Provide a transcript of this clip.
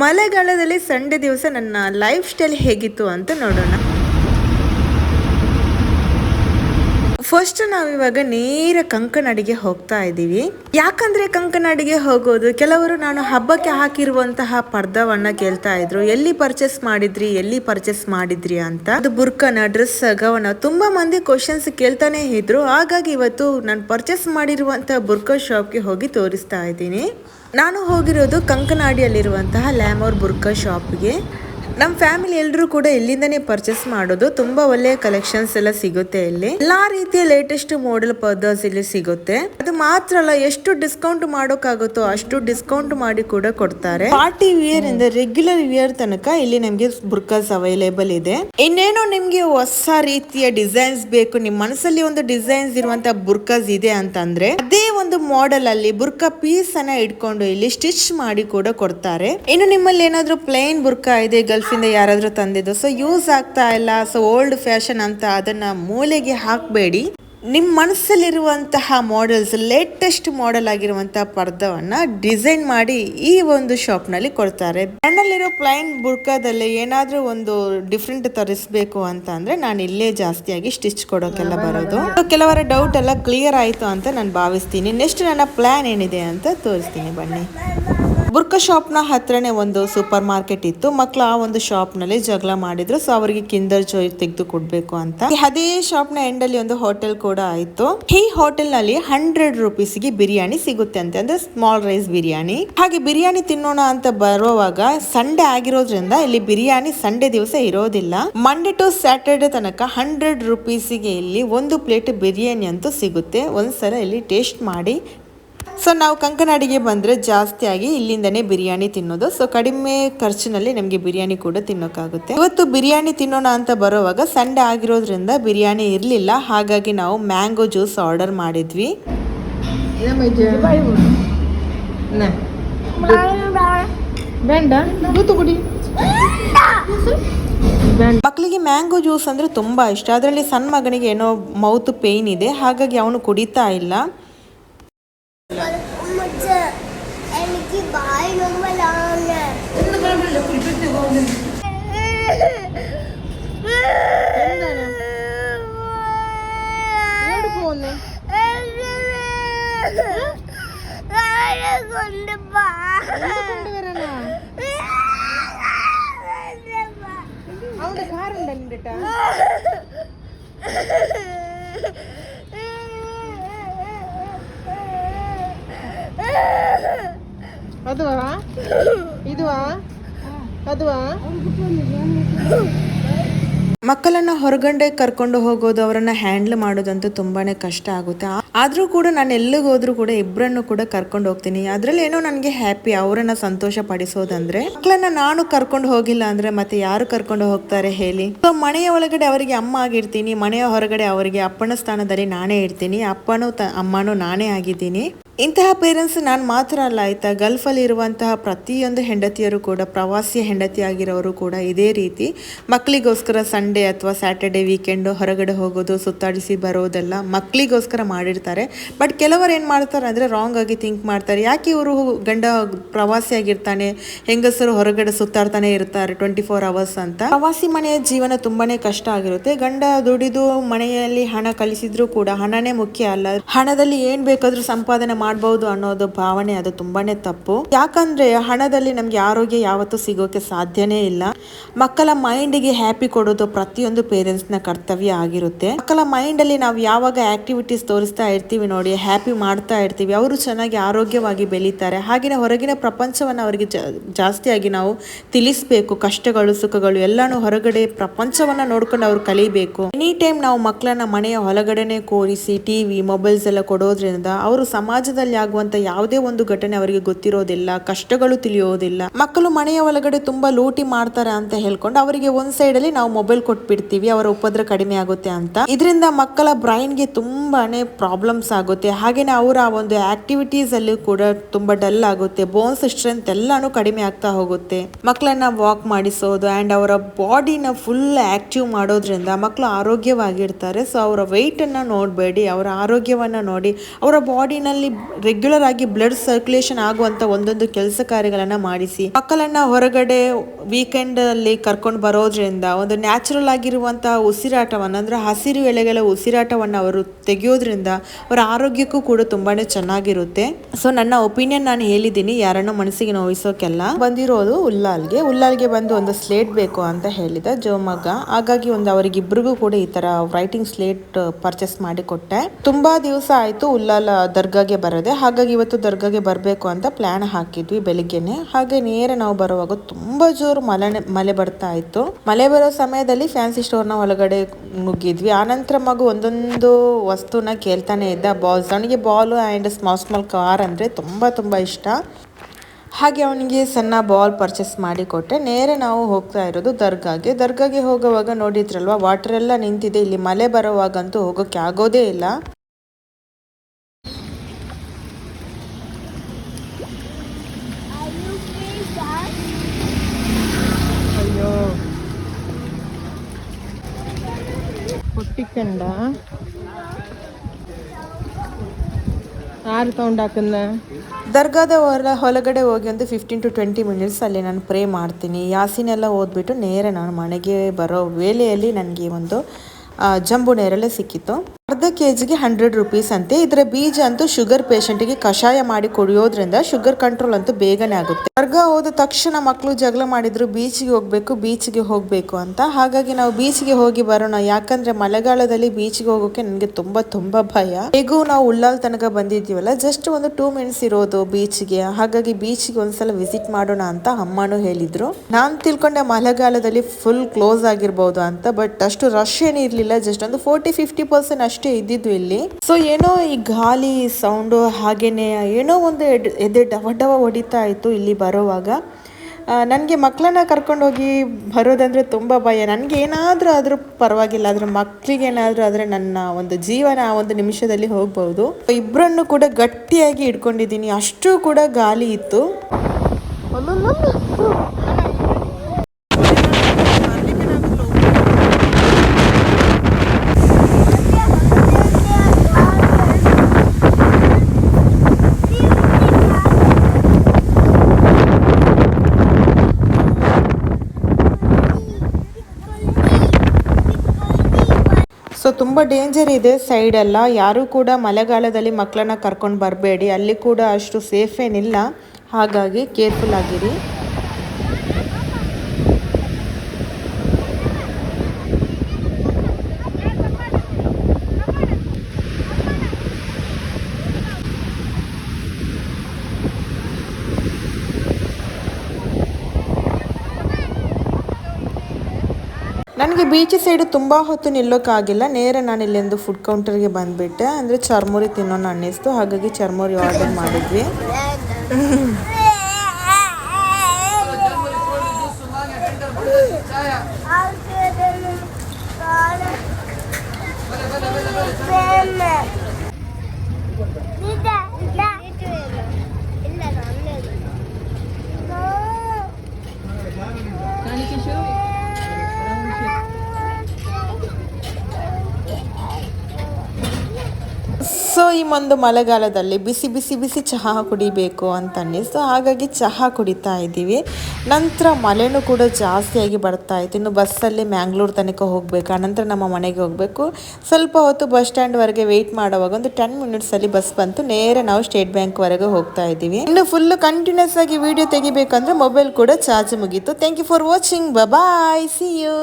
ಮಳೆಗಾಲದಲ್ಲಿ ಸಂಡೇ ದಿವಸ ನನ್ನ ಲೈಫ್ ಸ್ಟೈಲ್ ಹೇಗಿತ್ತು ಅಂತ ನೋಡೋಣ. ಫಸ್ಟ್ ನಾವಿವಾಗ ನೇರ ಕಂಕನಾಡಿಗೆ ಹೋಗ್ತಾ ಇದ್ದೀವಿ. ಯಾಕಂದ್ರೆ ಕಂಕನಾಡಿಗೆ ಹೋಗೋದು, ಕೆಲವರು ನಾನು ಹಬ್ಬಕ್ಕೆ ಹಾಕಿರುವಂತಹ ಪರ್ದವನ್ನ ಕೇಳ್ತಾ ಇದ್ರು. ಎಲ್ಲಿ ಪರ್ಚೇಸ್ ಮಾಡಿದ್ರಿ, ಎಲ್ಲಿ ಪರ್ಚೇಸ್ ಮಾಡಿದ್ರಿ ಅಂತ. ಅದು ಬುರ್ಕನ ಡ್ರೆಸ್ ಗವನ ತುಂಬಾ ಮಂದಿ ಕ್ವಶನ್ಸ್ ಕೇಳ್ತಾನೆ ಇದ್ರು. ಹಾಗಾಗಿ ಇವತ್ತು ನಾನು ಪರ್ಚೇಸ್ ಮಾಡಿರುವಂತಹ ಬುರ್ಕ ಶಾಪ್ಗೆ ಹೋಗಿ ತೋರಿಸ್ತಾ ಇದ್ದೀನಿ. ನಾನು ಹೋಗಿರೋದು ಕಂಕನಾಡಿಯಲ್ಲಿರುವಂತಹ ಲ್ಯಾಮೋರ್ ಬುರ್ಕಾ ಶಾಪ್ಗೆ. ನಮ್ಮ ಫ್ಯಾಮಿಲಿ ಎಲ್ಲರೂ ಕೂಡ ಇಲ್ಲಿಂದನೇ ಪರ್ಚೇಸ್ ಮಾಡೋದು ತುಂಬಾ ಒಳ್ಳೆಯ ಕಲೆಕ್ಷನ್ಸ್ ಎಲ್ಲ ಸಿಗುತ್ತೆ ಇಲ್ಲಿ. ಎಲ್ಲಾ ರೀತಿಯ ಲೇಟೆಸ್ಟ್ ಮಾಡೆಲ್ ಪರ್ದರ್ಸ್ ಇಲ್ಲಿ ಸಿಗುತ್ತೆ. ಅದು ಮಾತ್ರ ಅಲ್ಲ, ಎಷ್ಟು ಡಿಸ್ಕೌಂಟ್ ಮಾಡೋಕ್ಕಾಗುತ್ತೋ ಅಷ್ಟು ಡಿಸ್ಕೌಂಟ್ ಮಾಡಿ ಕೂಡ ಕೊಡ್ತಾರೆ. ಪಾರ್ಟಿ ವಿಯರ್ ಇಂದ ರೆಗ್ಯುಲರ್ ವಿಯರ್ ತನಕ ಇಲ್ಲಿ ನಮಗೆ ಬುರ್ಕಸ್ ಅವೈಲೇಬಲ್ ಇದೆ. ಇನ್ನೇನೋ ನಿಮ್ಗೆ ಹೊಸ ರೀತಿಯ ಡಿಸೈನ್ಸ್ ಬೇಕು, ನಿಮ್ ಮನಸ್ಸಲ್ಲಿ ಒಂದು ಡಿಸೈನ್ಸ್ ಇರುವಂತ ಬುರ್ಕಸ್ ಇದೆ ಅಂತಂದ್ರೆ, ಅದೇ ಒಂದು ಮಾಡೆಲ್ ಅಲ್ಲಿ ಬುರ್ಕಾ ಪೀಸ್ ಅನ್ನ ಇಟ್ಕೊಂಡು ಇಲ್ಲಿ ಸ್ಟಿಚ್ ಮಾಡಿ ಕೂಡ ಕೊಡ್ತಾರೆ. ಇನ್ನು ನಿಮ್ಮಲ್ಲಿ ಏನಾದ್ರು ಪ್ಲೇನ್ ಬುರ್ಕಾ ಇದೆ ಗಲ್ಫ್ ಇಂದ ಯಾರಾದರೂ ತಂದಿದ್ದು. ಸೊ ಯೂಸ್ ಆಗ್ತಾ ಇಲ್ಲ. ಸೊ ಓಲ್ಡ್ ಫ್ಯಾಷನ್ ಅಂತ ಅದನ್ನು ಮೂಲೆಗೆ ಹಾಕಬೇಡಿ. ನಿಮ್ಮ ಮನಸ್ಸಲ್ಲಿರುವಂತಹ ಮಾಡೆಲ್ಸ್ ಲೇಟೆಸ್ಟ್ ಮಾಡೆಲ್ ಆಗಿರುವಂತಹ ಪರ್ದವನ್ನ ಡಿಸೈನ್ ಮಾಡಿ ಈ ಒಂದು ಶಾಪ್ನಲ್ಲಿ ಕೊಡ್ತಾರೆ. ಬ್ರ್ಯಾಂಡಲ್ಲಿರೋ ಪ್ಲೈನ್ ಬುರ್ಕಾದಲ್ಲಿ ಏನಾದರೂ ಒಂದು ಡಿಫ್ರೆಂಟ್ ತರಿಸ್ಬೇಕು ಅಂತ ಅಂದರೆ ನಾನು ಇಲ್ಲೇ ಜಾಸ್ತಿಯಾಗಿ ಸ್ಟಿಚ್ ಕೊಡೋಕೆಲ್ಲ ಬರೋದು. ಕೆಲವರ ಡೌಟ್ ಎಲ್ಲ ಕ್ಲಿಯರ್ ಆಯಿತು ಅಂತ ನಾನು ಭಾವಿಸ್ತೀನಿ. ನೆಕ್ಸ್ಟ್ ನನ್ನ ಪ್ಲಾನ್ ಏನಿದೆ ಅಂತ ತೋರಿಸ್ತೀನಿ. ಬನ್ನಿ. ಬುರ್ಕ ಶಾಪ್ನ ಹತ್ರನೇ ಒಂದು ಸೂಪರ್ ಮಾರ್ಕೆಟ್ ಇತ್ತು. ಮಕ್ಕಳು ಆ ಒಂದು ಶಾಪ್ನಲ್ಲಿ ಜಗಳ ಮಾಡಿದ್ರು. ಸೊ ಅವರಿಗೆ ಕಿಂದರ್ ಜೋಯ್ ತೆಗೆದು ಕೊಡ್ಬೇಕು ಅಂತ. ಅದೇ ಶಾಪ್ನ ಎಂಡ್ ಅಲ್ಲಿ ಒಂದು ಹೋಟೆಲ್ ಕೂಡ ಆಯ್ತು. ಈ ಹೋಟೆಲ್ನಲ್ಲಿ ಹಂಡ್ರೆಡ್ ರುಪೀಸ್ಗೆ ಬಿರಿಯಾನಿ ಸಿಗುತ್ತೆ ಅಂತ. ಅಂದ್ರೆ ಸ್ಮಾಲ್ ರೈಸ್ ಬಿರಿಯಾನಿ. ಹಾಗೆ ಬಿರಿಯಾನಿ ತಿನ್ನೋಣ ಅಂತ ಬರುವಾಗ ಸಂಡೇ ಆಗಿರೋದ್ರಿಂದ ಇಲ್ಲಿ ಬಿರಿಯಾನಿ ಸಂಡೇ ದಿವಸ ಇರೋದಿಲ್ಲ. ಮಂಡೇ ಟು ಸ್ಯಾಟರ್ಡೆ ತನಕ ಹಂಡ್ರೆಡ್ ರುಪೀಸಿಗೆ ಇಲ್ಲಿ ಒಂದು ಪ್ಲೇಟ್ ಬಿರಿಯಾನಿ ಅಂತೂ ಸಿಗುತ್ತೆ. ಒಂದ್ಸಲ ಇಲ್ಲಿ ಟೇಸ್ಟ್ ಮಾಡಿ. ಸೊ ನಾವು ಕಂಕನಾಡಿಗೆ ಬಂದರೆ ಜಾಸ್ತಿಯಾಗಿ ಇಲ್ಲಿಂದನೇ ಬಿರಿಯಾನಿ ತಿನ್ನೋದು. ಸೊ ಕಡಿಮೆ ಖರ್ಚಿನಲ್ಲಿ ನಮಗೆ ಬಿರಿಯಾನಿ ಕೂಡ ತಿನ್ನೋಕ್ಕಾಗುತ್ತೆ. ಇವತ್ತು ಬಿರಿಯಾನಿ ತಿನ್ನೋಣ ಅಂತ ಬರೋವಾಗ ಸಂಡೆ ಆಗಿರೋದ್ರಿಂದ ಬಿರಿಯಾನಿ ಇರಲಿಲ್ಲ. ಹಾಗಾಗಿ ನಾವು ಮ್ಯಾಂಗೋ ಜ್ಯೂಸ್ ಆರ್ಡರ್ ಮಾಡಿದ್ವಿ. ಮಕ್ಕಳಿಗೆ ಮ್ಯಾಂಗೋ ಜ್ಯೂಸ್ ಅಂದ್ರೆ ತುಂಬಾ ಇಷ್ಟ. ಅದರಲ್ಲಿ ಸಣ್ಣ ಮಗನಿಗೆ ಏನೋ ಮೌತ್ ಪೇಯ್ನ್ ಇದೆ. ಹಾಗಾಗಿ ಅವನು ಕುಡಿತಾ ಇಲ್ಲ. എനിക്ക് ബായ് നോമ്പലാണ്. അവന്റെ കാറുണ്ടല്ലോ ಅದುವಾ? ಇದುವಾ? ಅದುವಾ? ಮಕ್ಕಳನ್ನು ಹೊರಗಂಡೆ ಕರ್ಕೊಂಡು ಹೋಗೋದು ಅವರನ್ನು ಹ್ಯಾಂಡ್ಲ್ ಮಾಡೋದಂತೂ ತುಂಬಾನೇ ಕಷ್ಟ ಆಗುತ್ತೆ. ಆದ್ರೂ ಕೂಡ ನಾನು ಎಲ್ಲಿಗೆ ಹೋದರೂ ಕೂಡ ಇಬ್ಬರನ್ನು ಕೂಡ ಕರ್ಕೊಂಡು ಹೋಗ್ತೀನಿ. ಅದರಲ್ಲಿ ಏನೋ ನನಗೆ ಹ್ಯಾಪಿ ಅವರನ್ನ ಸಂತೋಷ ಪಡಿಸೋದಂದ್ರೆ ಮಕ್ಕಳನ್ನ ನಾನು ಕರ್ಕೊಂಡು ಹೋಗಿಲ್ಲ ಅಂದ್ರೆ ಮತ್ತೆ ಯಾರು ಕರ್ಕೊಂಡು ಹೋಗ್ತಾರೆ ಹೇಳಿ? ಸೊ, ಮನೆಯ ಒಳಗಡೆ ಅವರಿಗೆ ಅಮ್ಮ ಆಗಿರ್ತೀನಿ, ಮನೆಯ ಹೊರಗಡೆ ಅವರಿಗೆ ಅಪ್ಪನ ಸ್ಥಾನದಲ್ಲಿ ನಾನೇ ಇರ್ತೀನಿ, ಅಪ್ಪನೂ ತ, ಅಮ್ಮನೂ ನಾನೇ ಆಗಿದ್ದೀನಿ. ಇಂತಹ ಪೇರೆಂಟ್ಸ್ ನಾನು ಮಾತ್ರ ಅಲ್ಲ, ಆಯ್ತಾ? ಗಲ್ಫಲ್ಲಿ ಇರುವಂತಹ ಪ್ರತಿಯೊಂದು ಹೆಂಡತಿಯರು ಕೂಡ, ಪ್ರವಾಸಿ ಹೆಂಡತಿ ಆಗಿರೋರು ಕೂಡ ಇದೇ ರೀತಿ. ಮಕ್ಕಳಿಗೋಸ್ಕರ ಸಂಡೇ ಅಥವಾ ಸ್ಯಾಟರ್ಡೆ ವೀಕೆಂಡು ಹೊರಗಡೆ ಹೋಗೋದು, ಸುತ್ತಾಡಿಸಿ ಬರೋದೆಲ್ಲ ಮಕ್ಕಳಿಗೋಸ್ಕರ ಮಾಡಿರ್ತಾರೆ ಬಟ್ ಕೆಲವರು ಏನು ಮಾಡ್ತಾರೆ ಅಂದರೆ ರಾಂಗ್ ಆಗಿ ಥಿಂಕ್ ಮಾಡ್ತಾರೆ. ಯಾಕೆ ಇವರು ಗಂಡ ಪ್ರವಾಸಿ ಆಗಿರ್ತಾನೆ ಹೆಂಗಸರು ಹೊರಗಡೆ ಸುತ್ತಾಡ್ತಾನೆ ಇರ್ತಾರೆ ಟ್ವೆಂಟಿ ಫೋರ್ ಅವರ್ಸ್ ಅಂತ. ಪ್ರವಾಸಿ ಮನೆಯ ಜೀವನ ತುಂಬಾನೇ ಕಷ್ಟ ಆಗಿರುತ್ತೆ. ಗಂಡ ದುಡಿದು ಮನೆಯಲ್ಲಿ ಹಣ ಕಳಿಸಿದ್ರು ಕೂಡ ಹಣನೇ ಮುಖ್ಯ ಅಲ್ಲ. ಹಣದಲ್ಲಿ ಏನ್ ಬೇಕಾದ್ರೂ ಸಂಪಾದನೆ ಮಾಡಬಹುದು ಅನ್ನೋದು ಭಾವನೆ ಅದು ತುಂಬಾನೇ ತಪ್ಪು. ಯಾಕಂದ್ರೆ ಹಣದಲ್ಲಿ ನಮ್ಗೆ ಆರೋಗ್ಯ ಯಾವತ್ತೂ ಸಿಗೋಕೆ ಸಾಧ್ಯನೇ ಇಲ್ಲ. ಮಕ್ಕಳ ಮೈಂಡ್ಗೆ ಹ್ಯಾಪಿ ಕೊಡೋದು ಪ್ರತಿಯೊಂದು ಪೇರೆಂಟ್ಸ್ನ ಕರ್ತವ್ಯ ಆಗಿರುತ್ತೆ. ಮಕ್ಕಳ ಮೈಂಡ್ ಅಲ್ಲಿ ನಾವು ಯಾವಾಗ ಆಕ್ಟಿವಿಟೀಸ್ ತೋರಿಸ್ತಾ ಇರ್ತೀವಿ ನೋಡಿ ಹ್ಯಾಪಿ ಮಾಡ್ತಾ ಇರ್ತೀವಿ. ಅವರು ಚೆನ್ನಾಗಿ ಆರೋಗ್ಯವಾಗಿ ಬೆಳೀತಾರೆ. ಹಾಗೆಯೇ ಹೊರಗಿನ ಪ್ರಪಂಚವನ್ನು ಅವರಿಗೆ ಜಾಸ್ತಿಯಾಗಿ ನಾವು ತಿಳಿಸ್ಬೇಕು. ಕಷ್ಟಗಳು, ಸುಖಗಳು ಎಲ್ಲಾನು ಹೊರಗಡೆ ಪ್ರಪಂಚವನ್ನ ನೋಡ್ಕೊಂಡು ಅವ್ರು ಕಲಿಬೇಕು. ಎನಿ ಟೈಮ್ ನಾವು ಮಕ್ಕಳನ್ನ ಮನೆಯ ಹೊರಗಡೆನೆ ಕೂರಿಸಿ ಟಿವಿ ಮೊಬೈಲ್ಸ್ ಎಲ್ಲ ಕೊಡೋದ್ರಿಂದ ಅವರು ಸಮಾಜದಲ್ಲಿ ಆಗುವಂತ ಯಾವುದೇ ಒಂದು ಘಟನೆ ಅವರಿಗೆ ಗೊತ್ತಿರೋದಿಲ್ಲ, ಕಷ್ಟಗಳು ತಿಳಿಯೋದಿಲ್ಲ. ಮಕ್ಕಳು ಮನೆಯ ಒಳಗಡೆ ತುಂಬಾ ಲೂಟಿ ಮಾಡ್ತಾರೆ ಅಂತ ಹೇಳ್ಕೊಂಡು ಅವರಿಗೆ ಒಂದ್ ಸೈಡ್ ಅಲ್ಲಿ ನಾವು ಮೊಬೈಲ್ ಕೊಟ್ಬಿಡ್ತೀವಿ, ಅವರ ಉಪದ್ರ ಕಡಿಮೆ ಆಗುತ್ತೆ ಅಂತ. ಇದರಿಂದ ಮಕ್ಕಳ ಬ್ರೈನ್ಗೆ ತುಂಬಾನೇ ಪ್ರಾಬ್ಲಮ್ ಪ್ರಾಬ್ಲಮ್ಸ್ ಆಗುತ್ತೆ. ಹಾಗೆಯೇ ಅವರ ಒಂದು ಆಕ್ಟಿವಿಟೀಸಲ್ಲಿ ಕೂಡ ತುಂಬ ಡಲ್ ಆಗುತ್ತೆ. ಬೋನ್ಸ್ ಸ್ಟ್ರೆಂತ್ ಎಲ್ಲಾನು ಕಡಿಮೆ ಆಗ್ತಾ ಹೋಗುತ್ತೆ. ಮಕ್ಕಳನ್ನ ವಾಕ್ ಮಾಡಿಸೋದು ಆ್ಯಂಡ್ ಅವರ ಬಾಡಿನ ಫುಲ್ ಆ್ಯಕ್ಟಿವ್ ಮಾಡೋದ್ರಿಂದ ಮಕ್ಕಳು ಆರೋಗ್ಯವಾಗಿರ್ತಾರೆ. ಸೊ ಅವರ ವೆಯ್ಟನ್ನು ನೋಡಬೇಡಿ, ಅವರ ಆರೋಗ್ಯವನ್ನು ನೋಡಿ, ಅವರ ಬಾಡಿನಲ್ಲಿ ರೆಗ್ಯುಲರ್ ಆಗಿ ಬ್ಲಡ್ ಸರ್ಕ್ಯುಲೇಷನ್ ಆಗುವಂಥ ಒಂದೊಂದು ಕೆಲಸ ಕಾರ್ಯಗಳನ್ನು ಮಾಡಿಸಿ, ಮಕ್ಕಳನ್ನು ಹೊರಗಡೆ ವೀಕೆಂಡ್ ಅಲ್ಲಿ ಕರ್ಕೊಂಡು ಬರೋದ್ರಿಂದ ಒಂದು ನ್ಯಾಚುರಲ್ ಆಗಿರುವಂತಹ ಉಸಿರಾಟವನ್ನು, ಅಂದ್ರೆ ಹಸಿರು ಎಲೆಗಳ ಉಸಿರಾಟವನ್ನು ಅವರು ತೆಗೆಯೋದ್ರಿಂದ ಅವರ ಆರೋಗ್ಯಕ್ಕೂ ಕೂಡ ತುಂಬಾ ಚೆನ್ನಾಗಿರುತ್ತೆ. ಸೊ ನನ್ನ ಒಪಿನಿಯನ್ ನಾನು ಹೇಳಿದ್ದೀನಿ, ಯಾರನ್ನು ಮನಸ್ಸಿಗೆ ನೋಯಿಸೋಕೆಲ್ಲ ಬಂದಿರೋದು ಉಲ್ಲಾಲ್ಗೆ. ಉಲ್ಲಾಲ್ಗೆ ಬಂದು ಒಂದು ಸ್ಲೇಟ್ ಬೇಕು ಅಂತ ಹೇಳಿದ ಜೋಮಗ. ಹಾಗಾಗಿ ಒಂದು ಅವರಿಗಿಬ್ರಿಗೂ ಕೂಡ ಈ ತರ ರೈಟಿಂಗ್ ಸ್ಲೇಟ್ ಪರ್ಚೇಸ್ ಮಾಡಿ ಕೊಟ್ಟೆ ತುಂಬಾ ದಿವಸ ಆಯ್ತು ಉಲ್ಲಾಲ್ ದರ್ಗಾಗೆ ಬರದೆ. ಹಾಗಾಗಿ ಇವತ್ತು ದರ್ಗಾಗೆ ಬರಬೇಕು ಅಂತ ಪ್ಲಾನ್ ಹಾಕಿದ್ವಿ ಬೆಳಿಗ್ಗೆನೆ. ಹಾಗೆ ನೇರ ನಾವು ಬರುವಾಗ ತುಂಬಾ ಜೋರು ಮಲೆ ಮಳೆ ಬರ್ತಾ ಇತ್ತು. ಮಳೆ ಬರೋ ಸಮಯದಲ್ಲಿ ಫ್ಯಾನ್ಸಿ ಸ್ಟೋರ್ನ ಒಳಗಡೆ ನುಗ್ಗಿದ್ವಿ. ಆನಂತರ ಮಗು ಒಂದೊಂದು ವಸ್ತುನ ಕೇಳ್ತಾನೆ ಇದ್ದ ಬಾಲ್ಸ್ ಅವನಿಗೆ ball and small small car ಅಂದರೆ ತುಂಬ ತುಂಬ ಇಷ್ಟ. ಹಾಗೆ ಅವನಿಗೆ ಸಣ್ಣ ಬಾಲ್ ಪರ್ಚೇಸ್ ಮಾಡಿ ಕೊಟ್ಟೆ. ನೇರ ನಾವು ಹೋಗ್ತಾ ಇರೋದು ದರ್ಗಾಗೆ. ದರ್ಗಾಗೆ ಹೋಗುವಾಗ ನೋಡಿದ್ರಲ್ವಾ ವಾಟರ್ ಎಲ್ಲ ನಿಂತಿದೆ. ಇಲ್ಲಿ ಮಳೆ ಬರೋವಾಗಂತೂ ಹೋಗೋಕ್ಕೆ ಆಗೋದೇ ಇಲ್ಲ? ಅಯ್ಯೋ. ಯಾರು ತೊಗೊಂಡಾಕನ್ನ ದರ್ಗಾದ ಹೊರ ಹೊರಗಡೆ ಹೋಗಿ ಒಂದು ಫಿಫ್ಟೀನ್ ಟು ಟ್ವೆಂಟಿ ಮಿನಿಟ್ಸ್ ಅಲ್ಲಿ ನಾನು ಪ್ರೇ ಮಾಡ್ತೀನಿ. ಯಾಸಿನೆಲ್ಲ ಓದ್ಬಿಟ್ಟು ನೇರ ನಾನು ಮನೆಗೆ ಬರೋ ವೇಳೆಯಲ್ಲಿ ನನಗೆ ಒಂದು ಜಂಬು ನೇರಲ್ಲೇ ಸಿಕ್ಕಿತ್ತು. ಅರ್ಧ ಕೆ ಜಿಗೆ ಹಂಡ್ರೆಡ್ ರುಪೀಸ್ ಅಂತೆ. ಇದರ ಬೀಜ ಅಂತೂ ಶುಗರ್ ಪೇಷಂಟ್ಗೆ ಕಷಾಯ ಮಾಡಿ ಕುಡಿಯೋದ್ರಿಂದ ಶುಗರ್ ಕಂಟ್ರೋಲ್ ಅಂತೂ ಬೇಗನೆ ಆಗುತ್ತೆ. ವರ್ಗ ಹೋದ ತಕ್ಷಣ ಮಕ್ಕಳು ಜಗಳ ಮಾಡಿದ್ರು ಬೀಚ್ಗೆ ಹೋಗ್ಬೇಕು ಬೀಚ್ಗೆ ಹೋಗ್ಬೇಕು ಅಂತ. ಹಾಗಾಗಿ ನಾವು ಬೀಚ್ಗೆ ಹೋಗಿ ಬರೋಣ. ಯಾಕಂದ್ರೆ ಮಳೆಗಾಲದಲ್ಲಿ ಬೀಚ್ಗೆ ಹೋಗೋಕೆ ನನಗೆ ತುಂಬಾ ತುಂಬಾ ಭಯ. ಹೇಗೂ ನಾವು ಉಳ್ಳಾಲ್ ತನಕ ಬಂದಿದ್ದೀವಲ್ಲ ಜಸ್ಟ್ ಒಂದು ಟೂ ಮಿನಿಟ್ಸ್ ಇರೋದು ಬೀಚ್ಗೆ. ಹಾಗಾಗಿ ಬೀಚ್ಗೆ ಒಂದ್ಸಲ ವಿಸಿಟ್ ಮಾಡೋಣ ಅಂತ ಅಮ್ಮನು ಹೇಳಿದ್ರು. ನಾನ್ ತಿಳ್ಕೊಂಡೆ ಮಳೆಗಾಲದಲ್ಲಿ ಫುಲ್ ಕ್ಲೋಸ್ ಆಗಿರ್ಬೋದು ಅಂತ ಬಟ್ ಅಷ್ಟು ರಶ್ ಏನಿರ್ಲಿಲ್ಲ. ಜಸ್ಟ್ ಒಂದು ಫೋರ್ಟಿ ಫಿಫ್ಟಿ ಪರ್ಸೆಂಟ್ ಅಷ್ಟೇ ಇದ್ದಿದ್ದು ಇಲ್ಲಿ. ಸೊ ಏನೋ ಈ ಗಾಳಿ ಸೌಂಡು ಹಾಗೇನೆ, ಏನೋ ಒಂದು ಎದೆ ಡವ ಡವ ಹೊಡಿತಾ ಇತ್ತು ಇಲ್ಲಿ ಬರೋವಾಗ. ನನಗೆ ಮಕ್ಕಳನ್ನ ಕರ್ಕೊಂಡೋಗಿ ಬರೋದಂದರೆ ತುಂಬ ಭಯ. ನನಗೆ ಏನಾದರೂ ಆದರೂ ಪರವಾಗಿಲ್ಲ, ಆದರೆ ಮಕ್ಕಳಿಗೆ ಏನಾದರೂ ಆದರೆ ನನ್ನ ಒಂದು ಜೀವನ ಆ ಒಂದು ನಿಮಿಷದಲ್ಲಿ ಹೋಗ್ಬೋದು. ಇಬ್ಬರನ್ನು ಕೂಡ ಗಟ್ಟಿಯಾಗಿ ಇಟ್ಕೊಂಡಿದ್ದೀನಿ ಅಷ್ಟು ಕೂಡ ಗಾಳಿ ಇತ್ತು. ತುಂಬ ಡೇಂಜರ್ ಇದೆ ಸೈಡ್ ಎಲ್ಲ. ಯಾರು ಕೂಡ ಮಳೆಗಾಲದಲ್ಲಿ ಮಕ್ಕಳನ್ನ ಕರ್ಕೊಂಡು ಬರಬೇಡಿ. ಅಲ್ಲಿ ಕೂಡ ಅಷ್ಟು ಸೇಫ್ ಏನಿಲ್ಲ. ಹಾಗಾಗಿ ಕೇರ್ಫುಲ್ ಆಗಿರಿ. ನನಗೆ ಬೀಚ್ ಸೈಡ್ ತುಂಬ ಹೊತ್ತು ನಿಲ್ಲೋಕ್ಕಾಗಿಲ್ಲ ನೇರ ನಾನು ಇಲ್ಲಿಂದು ಫುಡ್ ಕೌಂಟರ್ಗೆ ಬಂದುಬಿಟ್ಟೆ. ಅಂದರೆ ಚರ್ಮುರಿ ತಿನ್ನೋಣ ಅನ್ನಿಸ್ತು. ಹಾಗಾಗಿ ಚರ್ಮುರಿ ಆರ್ಡರ್ ಮಾಡಿದ್ವಿ ಸೊ ಈ ಒಂದು ಮಳೆಗಾಲದಲ್ಲಿ ಬಿಸಿ ಬಿಸಿ ಬಿಸಿ ಚಹಾ ಕುಡಿಬೇಕು ಅಂತ ಅನ್ನಿಸ್ತು ಹಾಗಾಗಿ ಚಹಾ ಕುಡಿತಾ ಇದ್ದೀವಿ. ನಂತರ ಮಳೆನೂ ಕೂಡ ಜಾಸ್ತಿಯಾಗಿ ಬರ್ತಾ ಇತ್ತು. ಇನ್ನು ಬಸ್ಸಲ್ಲಿ ಮ್ಯಾಂಗ್ಳೂರ್ ತನಕ ಹೋಗಬೇಕು. ಆನಂತರ ನಮ್ಮ ಮನೆಗೆ ಹೋಗಬೇಕು. ಸ್ವಲ್ಪ ಹೊತ್ತು ಬಸ್ ಸ್ಟ್ಯಾಂಡ್ವರೆಗೆ ವೆಯ್ಟ್ ಮಾಡುವಾಗ ಒಂದು ಟೆನ್ ಮಿನಿಟ್ಸಲ್ಲಿ ಬಸ್ ಬಂತು. ನೇರ ನಾವು ಸ್ಟೇಟ್ ಬ್ಯಾಂಕ್ವರೆಗೆ ಹೋಗ್ತಾ ಇದ್ದೀವಿ. ಇನ್ನು ಫುಲ್ ಕಂಟಿನ್ಯೂಸ್ ಆಗಿ ವಿಡಿಯೋ ತೆಗಿಬೇಕಂದ್ರೆ ಮೊಬೈಲ್ ಕೂಡ ಚಾರ್ಜ್ ಮುಗೀತು. Thank you for watching bye see you